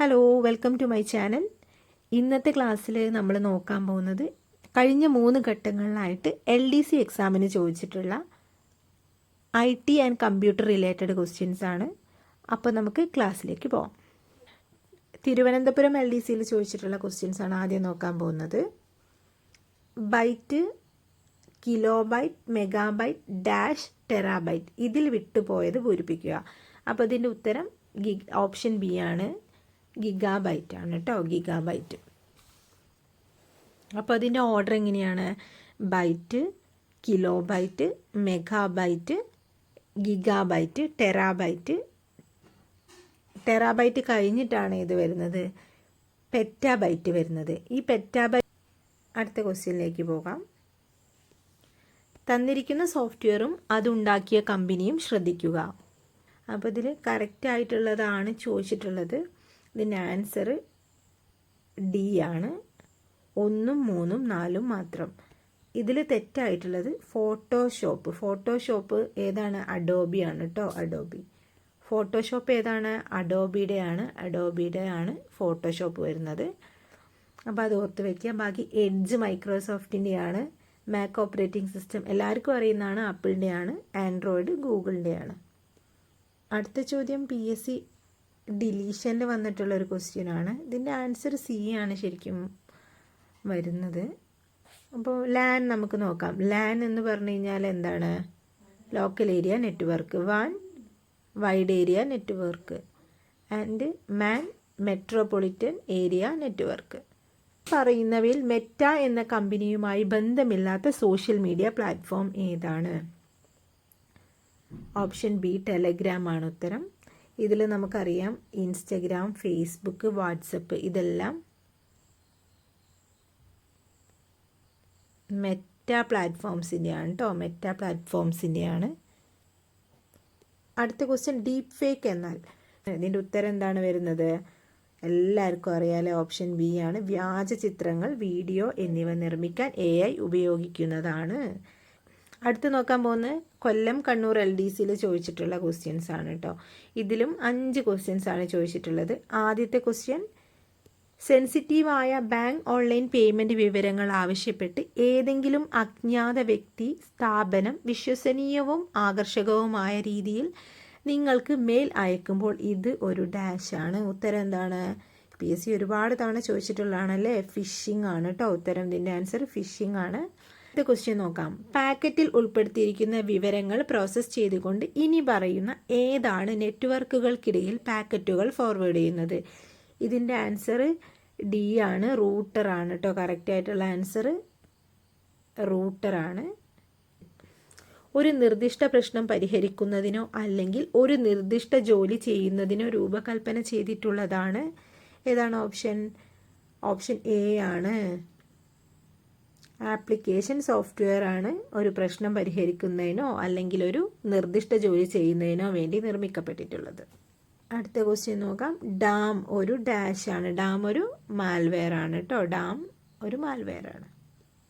Hello welcome to my channel ഇന്നത്തെ ക്ലാസ്സിൽ നമ്മൾ നോക്കാൻ പോകുന്നത് കഴിഞ്ഞ മൂന്ന് ഘട്ടങ്ങളിലായിട്ട് എൽ ഡി സി എക്സാമിന് ചോദിച്ചിട്ടുള്ള I T and computer related questions ആണ്. അപ്പോൾ നമുക്ക് ക്ലാസ്സിലേക്ക് പോവാം. തിരുവനന്തപുരം എൽ ഡി സിയിൽ ചോദിച്ചിട്ടുള്ള ക്വസ്റ്റ്യൻസ് ആണ് ആദ്യം നോക്കാൻ പോകുന്നത്. Byte kilo byte megabyte dash terabyte ഇതിൽ വിട്ടുപോയത് പൂരിപ്പിക്കുക. അപ്പോൾ ഇതിന്റെ ഉത്തരം ഓപ്ഷൻ ബി ആണ്. ഗിഗാബൈറ്റ് ആണ് കേട്ടോ ഗിഗാബൈറ്റ്. അപ്പോൾ അതിന്റെ ഓർഡർ എങ്ങനെയാണ്? Byte kilo byte megabyte gigabyte terabyte. Terabyte കഴിഞ്ഞിട്ടാണ് ഇത് വരുന്നത്. പെറ്റാബൈറ്റ് വരുന്നത്. ഈ പെറ്റാബൈറ്റ് അടുത്ത ക്വസ്റ്റ്യനിലേക്ക് പോകാം. തന്നിരിക്കുന്ന സോഫ്റ്റ്വെയറും അതുണ്ടാക്കിയ കമ്പനിയും ശ്രദ്ധിക്കുക. അപ്പോൾ ഇതിൽ കറക്റ്റ് ആയിട്ടുള്ളതാണ് ചോദിച്ചിട്ടുള്ളത്. ഇതിന്റെ ആൻസർ ഡി ആണ്. ഒന്നും മൂന്നും നാലും മാത്രം. ഇതിൽ തെറ്റായിട്ടുള്ളത് ഫോട്ടോഷോപ്പ്. ഫോട്ടോഷോപ്പ് ഏതാണ്? അഡോബി ആണ് കേട്ടോ അഡോബി. ഫോട്ടോഷോപ്പ് ഏതാണ്? അഡോബിയുടെ ആണ്. അഡോബിയുടെ ആണ് ഫോട്ടോഷോപ്പ് വരുന്നത്. അപ്പോൾ അത് ഓർത്ത് വയ്ക്കുക ബാക്കി എഡ്ജ് മൈക്രോസോഫ്റ്റിന്റെയാണ് മാക് ഓപ്പറേറ്റിംഗ് സിസ്റ്റം എല്ലാവർക്കും അറിയുന്നതാണ്. ആപ്പിളിന്റെയാണ് ആൻഡ്രോയിഡ് ഗൂഗിളിന്റെയാണ് അടുത്ത ചോദ്യം പി എസ് സി ഡിലീഷനിൽ വന്നിട്ടുള്ള ഒരു ക്വസ്റ്റ്യൻ ആണ് ഇതിന്റെ ആൻസർ സി ആണ് ശരിക്കും വരുന്നത്. അപ്പോൾ ലാൻ നമുക്ക് നോക്കാം. ലാൻ എന്ന് പറഞ്ഞു കഴിഞ്ഞാൽ എന്താണ്? Local area network. Van wide area network. And MAN metropolitan area network. പറയുന്നവയിൽ മെറ്റ എന്ന കമ്പനിയുമായി ബന്ധമില്ലാത്ത സോഷ്യൽ മീഡിയ പ്ലാറ്റ്ഫോം ഏതാണ്? ഓപ്ഷൻ ബി ടെലഗ്രാം ആണ് ഉത്തരം. ഇതിൽ നമുക്കറിയാം ഇൻസ്റ്റഗ്രാം ഫേസ്ബുക്ക് വാട്സപ്പ് ഇതെല്ലാം മെറ്റ പ്ലാറ്റ്ഫോംസിന്റെയാണ് കേട്ടോ മെറ്റ പ്ലാറ്റ്ഫോംസിന്റെയാണ് അടുത്ത ക്വസ്റ്റ്യൻ ഡീപ്പ് ഫേക്ക് എന്നാൽ? ഇതിന്റെ ഉത്തരം എന്താണ് വരുന്നത്? എല്ലാവർക്കും അറിയാലോ ഓപ്ഷൻ ബി ആണ്. വ്യാജ ചിത്രങ്ങൾ വീഡിയോ എന്നിവ നിർമ്മിക്കാൻ എ ഉപയോഗിക്കുന്നതാണ്. അടുത്ത് നോക്കാൻ പോകുന്നത് കൊല്ലം കണ്ണൂർ എൽ ഡി സിയിൽ ചോദിച്ചിട്ടുള്ള ക്വസ്റ്റ്യൻസ് ആണ് കേട്ടോ ഇതിലും അഞ്ച് ക്വസ്റ്റ്യൻസ് ആണ് ചോദിച്ചിട്ടുള്ളത്. ആദ്യത്തെ ക്വസ്റ്റ്യൻ സെൻസിറ്റീവായ ബാങ്ക് ഓൺലൈൻ പേയ്മെന്റ് വിവരങ്ങൾ ആവശ്യപ്പെട്ട് ഏതെങ്കിലും അജ്ഞാത വ്യക്തി സ്ഥാപനം വിശ്വസനീയവും ആകർഷകവുമായ രീതിയിൽ നിങ്ങൾക്ക് മെയിൽ അയക്കുമ്പോൾ ഇത് ഒരു ഡാഷാണ് ഉത്തരം എന്താണ്? പി എസ് സി ഒരുപാട് തവണ ചോദിച്ചിട്ടുള്ളതാണല്ലേ? ഫിഷിംഗ് ആണ് കേട്ടോ ഉത്തരം ഇതിന്റെ ആൻസർ ഫിഷിംഗ് ആണ്. അടുത്ത ക്വസ്റ്റ്യൻ നോക്കാം. പാക്കറ്റിൽ ഉൾപ്പെടുത്തിയിരിക്കുന്ന വിവരങ്ങൾ പ്രോസസ്സ് ചെയ്തുകൊണ്ട് ഇനി പറയുന്ന ഏതാണ് നെറ്റ്വർക്കുകൾക്കിടയിൽ പാക്കറ്റുകൾ ഫോർവേഡ് ചെയ്യുന്നത്? ഇതിന്റെ ആൻസർ ഡി ആണ് റൂട്ടർ ആണ് കേട്ടോ കറക്റ്റ് ആയിട്ടുള്ള ആൻസർ റൂട്ടറാണ് ഒരു നിർദ്ദിഷ്ട പ്രശ്നം പരിഹരിക്കുന്നതിനോ അല്ലെങ്കിൽ ഒരു നിർദ്ദിഷ്ട ജോലി ചെയ്യുന്നതിനോ രൂപകൽപ്പന ചെയ്തിട്ടുള്ളതാണ്. ഏതാണ് ഓപ്ഷൻ ഓപ്ഷൻ എ ആണ്. ആപ്ലിക്കേഷൻ സോഫ്റ്റ്വെയർ ആണ് ഒരു പ്രശ്നം പരിഹരിക്കുന്നതിനോ അല്ലെങ്കിൽ ഒരു നിർദ്ദിഷ്ട ജോലി ചെയ്യുന്നതിനോ വേണ്ടി നിർമ്മിക്കപ്പെട്ടിട്ടുള്ളത്. അടുത്ത ക്വസ്റ്റ്യൻ നോക്കാം. ഡാം ഒരു ഡാഷ് ആണ്. ഡാം ഒരു മാൽവെയർ ആണ് കേട്ടോ. ഡാം ഒരു മാൽവെയർ ആണ്.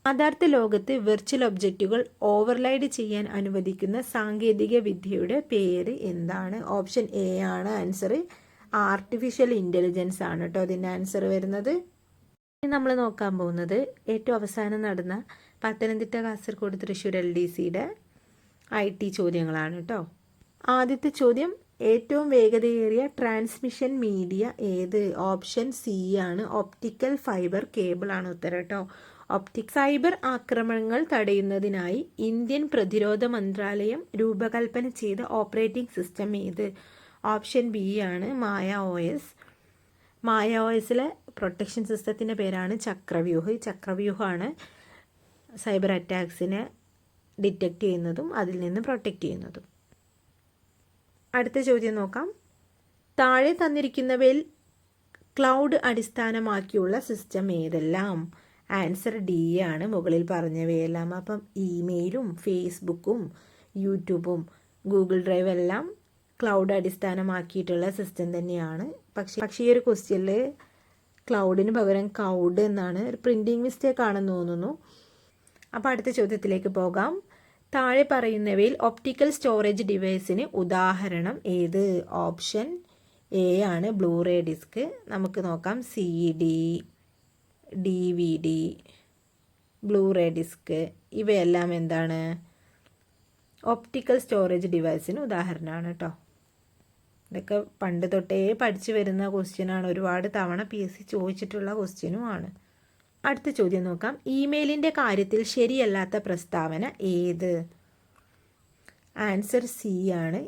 യഥാർത്ഥ ലോകത്ത് വെർച്വൽ ഒബ്ജക്റ്റുകൾ ഓവർലൈഡ് ചെയ്യാൻ അനുവദിക്കുന്ന സാങ്കേതിക വിദ്യയുടെ പേര് എന്താണ്? ഓപ്ഷൻ എ ആണ്. ആൻസർ ആർട്ടിഫിഷ്യൽ ഇന്റലിജൻസ് ആണ് കേട്ടോ. അതിന്റെ ആൻസർ വരുന്നത് നമ്മൾ നോക്കാൻ പോകുന്നത് ഏറ്റവും അവസാനം നടന്ന പത്തനംതിട്ട കാസർഗോഡ് തൃശ്ശൂർ എൽ ഡി സിയുടെ ഐ ടി ചോദ്യങ്ങളാണ് കേട്ടോ. ആദ്യത്തെ ചോദ്യം ഏറ്റവും വേഗതയേറിയ ട്രാൻസ്മിഷൻ മീഡിയ ഏത്? ഓപ്ഷൻ സി ആണ് ഒപ്റ്റിക്കൽ ഫൈബർ കേബിൾ ആണ് ഉത്തരം കേട്ടോ. ഒപ്റ്റിക് സൈബർ ആക്രമണങ്ങൾ തടയുന്നതിനായി ഇന്ത്യൻ പ്രതിരോധ മന്ത്രാലയം രൂപകൽപ്പന ചെയ്ത ഓപ്പറേറ്റിംഗ് സിസ്റ്റം ഏത്? ഓപ്ഷൻ ബി ആണ് Maya O S Maya protection സിസ്റ്റത്തിന്റെ പേരാണ് ചക്രവ്യൂഹ്. ഈ ചക്രവ്യൂഹമാണ് സൈബർ അറ്റാക്സിനെ ഡിറ്റക്റ്റ് ചെയ്യുന്നതും അതിൽ നിന്ന് പ്രൊട്ടക്റ്റ് ചെയ്യുന്നതും. അടുത്ത ചോദ്യം നോക്കാം. താഴെ തന്നിരിക്കുന്നവയിൽ ക്ലൗഡ് അടിസ്ഥാനമാക്കിയുള്ള സിസ്റ്റം ഏതെല്ലാം? ആൻസർ ഡി ആണ്. മുകളിൽ പറഞ്ഞവയെല്ലാം. അപ്പം ഇമെയിലും ഫേസ്ബുക്കും യൂട്യൂബും ഗൂഗിൾ ഡ്രൈവ് എല്ലാം ക്ലൗഡ് അടിസ്ഥാനമാക്കിയിട്ടുള്ള സിസ്റ്റം തന്നെയാണ്. പക്ഷേ പക്ഷേ ഈ ഒരു ക്വസ്റ്റ്യനിൽ ക്ലൗഡിന് പകരം കൗഡ് എന്നാണ് ഒരു പ്രിന്റിങ് മിസ്റ്റേക്ക് ആണെന്ന് തോന്നുന്നു. അപ്പോൾ അടുത്ത ചോദ്യത്തിലേക്ക് പോകാം. താഴെ പറയുന്നവയിൽ ഒപ്റ്റിക്കൽ സ്റ്റോറേജ് ഡിവൈസിന് ഉദാഹരണം ഏത്? ഓപ്ഷൻ എ ആണ് ബ്ലൂറേ ഡിസ്ക് നമുക്ക് നോക്കാം. C D D V D blu ray disc ഇവയെല്ലാം എന്താണ്? ഓപ്റ്റിക്കൽ സ്റ്റോറേജ് ഡിവൈസിന് ഉദാഹരണമാണ് കേട്ടോ. ഇതൊക്കെ പണ്ട് തൊട്ടേ പഠിച്ചു വരുന്ന ക്വസ്റ്റ്യനാണ് ഒരുപാട് തവണ പി എസ് സി ചോദിച്ചിട്ടുള്ള ക്വസ്റ്റ്യനുമാണ് അടുത്ത ചോദ്യം നോക്കാം. ഇമെയിലിന്റെ കാര്യത്തിൽ ശരിയല്ലാത്ത പ്രസ്താവന ഏത്? ആൻസർ സി ആണ്.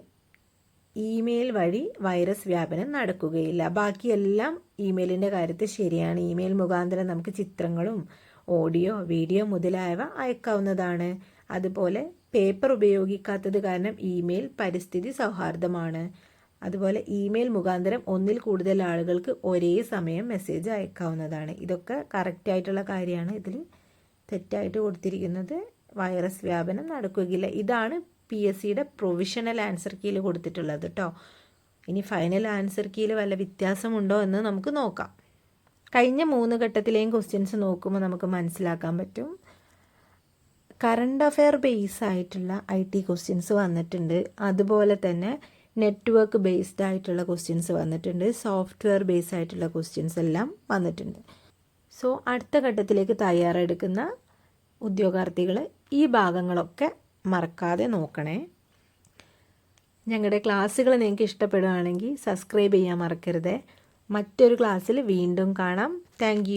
ഇമെയിൽ വഴി വൈറസ് വ്യാപനം നടക്കുകയില്ല. ബാക്കിയെല്ലാം ഇമെയിലിന്റെ കാര്യത്തിൽ ശരിയാണ്. ഇമെയിൽ മുഖാന്തരം നമുക്ക് ചിത്രങ്ങളും ഓഡിയോ വീഡിയോ മുതലായവ അയക്കാവുന്നതാണ്. അതുപോലെ പേപ്പർ ഉപയോഗിക്കാത്തത് കാരണം ഇമെയിൽ പരിസ്ഥിതി സൗഹാർദ്ദമാണ്. അതുപോലെ ഇമെയിൽ മുഖാന്തരം ഒന്നിൽ കൂടുതൽ ആളുകൾക്ക് ഒരേ സമയം മെസ്സേജ് അയക്കാവുന്നതാണ്. ഇതൊക്കെ കറക്റ്റായിട്ടുള്ള കാര്യമാണ്. ഇതിൽ തെറ്റായിട്ട് കൊടുത്തിരിക്കുന്നത് വൈറസ് വ്യാപനം നടക്കുകയില്ല. ഇതാണ് പി എസ് സിയുടെ പ്രൊവിഷണൽ ആൻസർ കീയിൽ കൊടുത്തിട്ടുള്ളത് കേട്ടോ ഇനി ഫൈനൽ ആൻസർ കീയിൽ വല്ല വ്യത്യാസമുണ്ടോ എന്ന് നമുക്ക് നോക്കാം. കഴിഞ്ഞ മൂന്ന് ഘട്ടത്തിലെയും ക്വസ്റ്റ്യൻസ് നോക്കുമ്പോൾ നമുക്ക് മനസ്സിലാക്കാൻ പറ്റും. കറണ്ട് അഫെയർ ബേസ് ആയിട്ടുള്ള ഐ ടി ക്വസ്റ്റ്യൻസ് വന്നിട്ടുണ്ട്. അതുപോലെ തന്നെ നെറ്റ്വർക്ക് ബേസ്ഡ് ആയിട്ടുള്ള ക്വസ്റ്റ്യൻസ് വന്നിട്ടുണ്ട്. സോഫ്റ്റ്വെയർ ബേസ് ആയിട്ടുള്ള ക്വസ്റ്റ്യൻസ് എല്ലാം വന്നിട്ടുണ്ട്. സോ അടുത്ത ഘട്ടത്തിലേക്ക് തയ്യാറെടുക്കുന്ന ഉദ്യോഗാർത്ഥികൾ ഈ ഭാഗങ്ങളൊക്കെ മറക്കാതെ നോക്കണേ. ഞങ്ങളുടെ ക്ലാസ്സുകൾ നിങ്ങൾക്ക് ഇഷ്ടപ്പെടുകയാണെങ്കിൽ സബ്സ്ക്രൈബ് ചെയ്യാൻ മറക്കരുത്. മറ്റൊരു ക്ലാസ്സിൽ വീണ്ടും കാണാം. താങ്ക്